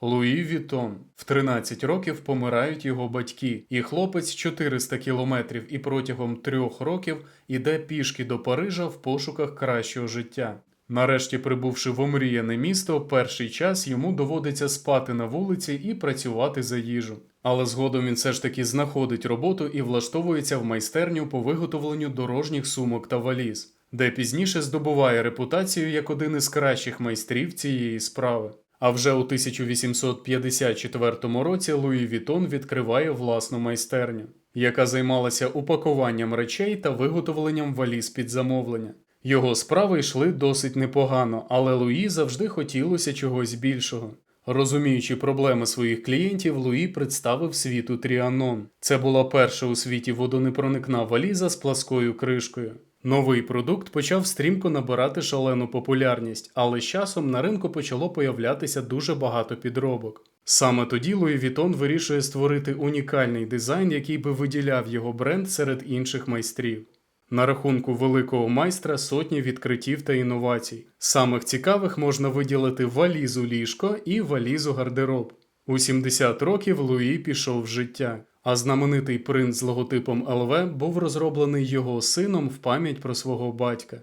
Луї Вітон. В 13 років помирають його батьки, і хлопець 400 кілометрів і протягом трьох років іде пішки до Парижа в пошуках кращого життя. Нарешті, прибувши в омріяне місто, перший час йому доводиться спати на вулиці і працювати за їжу. Але згодом він все ж таки знаходить роботу і влаштовується в майстерню по виготовленню дорожніх сумок та валіз, де пізніше здобуває репутацію як один із кращих майстрів цієї справи. А вже у 1854 році Луї Вітон відкриває власну майстерню, яка займалася упакуванням речей та виготовленням валіз під замовлення. Його справи йшли досить непогано, але Луї завжди хотілося чогось більшого. Розуміючи проблеми своїх клієнтів, Луї представив світу Тріанон. Це була перша у світі водонепроникна валіза з пласкою кришкою. Новий продукт почав стрімко набирати шалену популярність, але з часом на ринку почало появлятися дуже багато підробок. Саме тоді Луї Вітон вирішує створити унікальний дизайн, який би виділяв його бренд серед інших майстрів. На рахунку великого майстра сотні відкриттів та інновацій. Самих цікавих можна виділити валізу ліжко і валізу гардероб. У 70 років Луї пішов в життя, а знаменитий принт з логотипом ЛВ був розроблений його сином в пам'ять про свого батька.